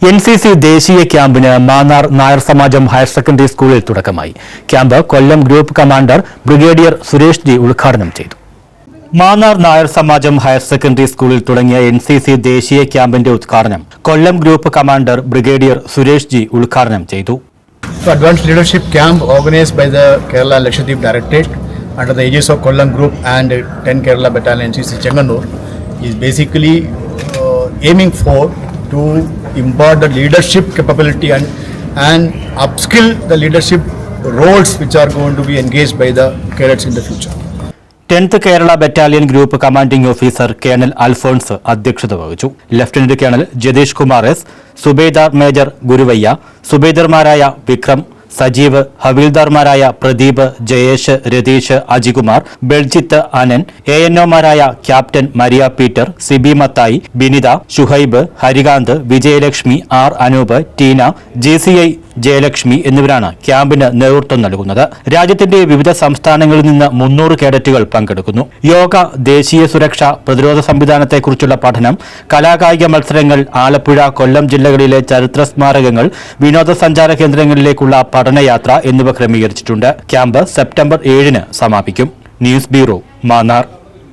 N C C ദേശീയ ക്യാമ്പിന് Mannar Nair Samajam higher secondary സ്കൂളിൽ തുടക്കമായി camp Kollam group commander brigadier Suresh G ഉദ്ഘാടനം ചെയ്തു മാന്നാർ നായർ സമാജം ഹയർ സെക്കൻഡറി സ്കൂളിൽ തുടങ്ങിയ എൻ സി സി ദേശീയ ക്യാമ്പിന്റെ ഉദ്ഘാടനം Kollam group commander brigadier Suresh G ഉദ്ഘാടനം ചെയ്തു advance leadership camp organised by the Kerala Lakshadweep directorate under the aegis of Kollam group and ten 10 battalion Battalion NCC Chengannur is basically uh, for to impart the leadership capability and, and upskill the leadership roles which are going to be engaged by the cadets in the future. Tenth Kerala battalion group commanding officer colonel Alphonse അധ്യക്ഷത വഹിച്ചു lieutenant colonel Jatheesh Kumar S subedar major Guruvayya സുബേദർമാരായ Vikram Sajeev ഹവീൽദാർമാരായ Pradeep Jayesh Ratheesh Ajikumar Beljith Anan A എൻഒമാരായ captain Maria Peter Sibi Mathai Binitha Shuhaib Harikanth Vijayalakshmi R Anoop Teena G C I Jayalakshmi എന്നിവരാണ് ക്യാമ്പിന് നേതൃത്വം നൽകുന്നത്. രാജ്യത്തിന്റെ വിവിധ സംസ്ഥാനങ്ങളിൽ നിന്ന് മുന്നൂറ് കേഡറ്റുകൾ പങ്കെടുക്കുന്നു. യോഗ ദേശീയ സുരക്ഷ പ്രതിരോധ സംവിധാനത്തെക്കുറിച്ചുള്ള പഠനം കലാകായിക മത്സരങ്ങൾ ആലപ്പുഴ കൊല്ലം ജില്ലകളിലെ ചരിത്ര സ്മാരകങ്ങൾ വിനോദസഞ്ചാര കേന്ദ്രങ്ങളിലേക്കുള്ള പഠനയാത്ര എന്നിവ ക്രമീകരിച്ചിട്ടുണ്ട്. ക്യാമ്പ് സെപ്റ്റംബർ ഏഴിന് സമാപിക്കും. News bureau Mannar.